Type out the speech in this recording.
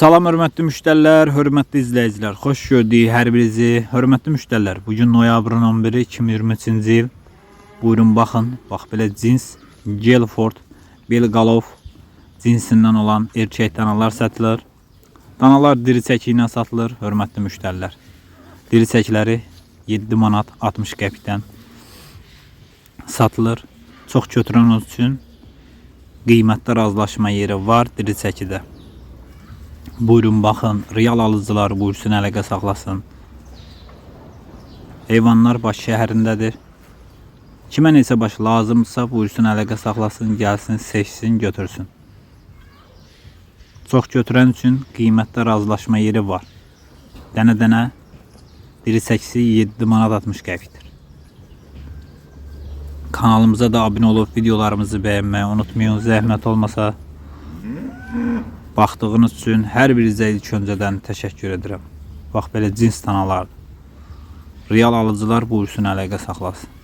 Salam hörmətli müştərilər, hörmətli izləyicilər. Xoş gördük hər birinizi. Hörmətli müştərilər, bu gün noyabrın 11-i 2023-cü il. Buyurun baxın, bax belə cins Gelford Belgalov cinsindən olan erkək danalar satılır. Danalar diri çəki ilə satılır, hörmətli müştərilər. Diri çəkiləri 7 manat 60 qəpikdən satılır. Çox götürənlər üçün qiymətdə razılaşma yeri var diri çəkidə. Buyurun baxın, real alıcılar buyursun əlaqə saxlasın. Heyvanlar baş şəhərindədir. Kimə neçə baş lazımdırsa buyursun əlaqə saxlasın, gəlsin, seçsin, götürsün. Çox götürən üçün qiymətdə razılaşma yeri var. Dənə-dənə diri çəkisi 7 manat 60 qəpikdir. Kanalımıza da abunə olub videolarımızı bəyənməyi unutmayın. Zəhmət olmasa Baxdığınız üçün hər birinizə ilk öncədən təşəkkür edirəm. Bax belə cins danalardır. Real alıcılar buyursun əlaqə saxlasın.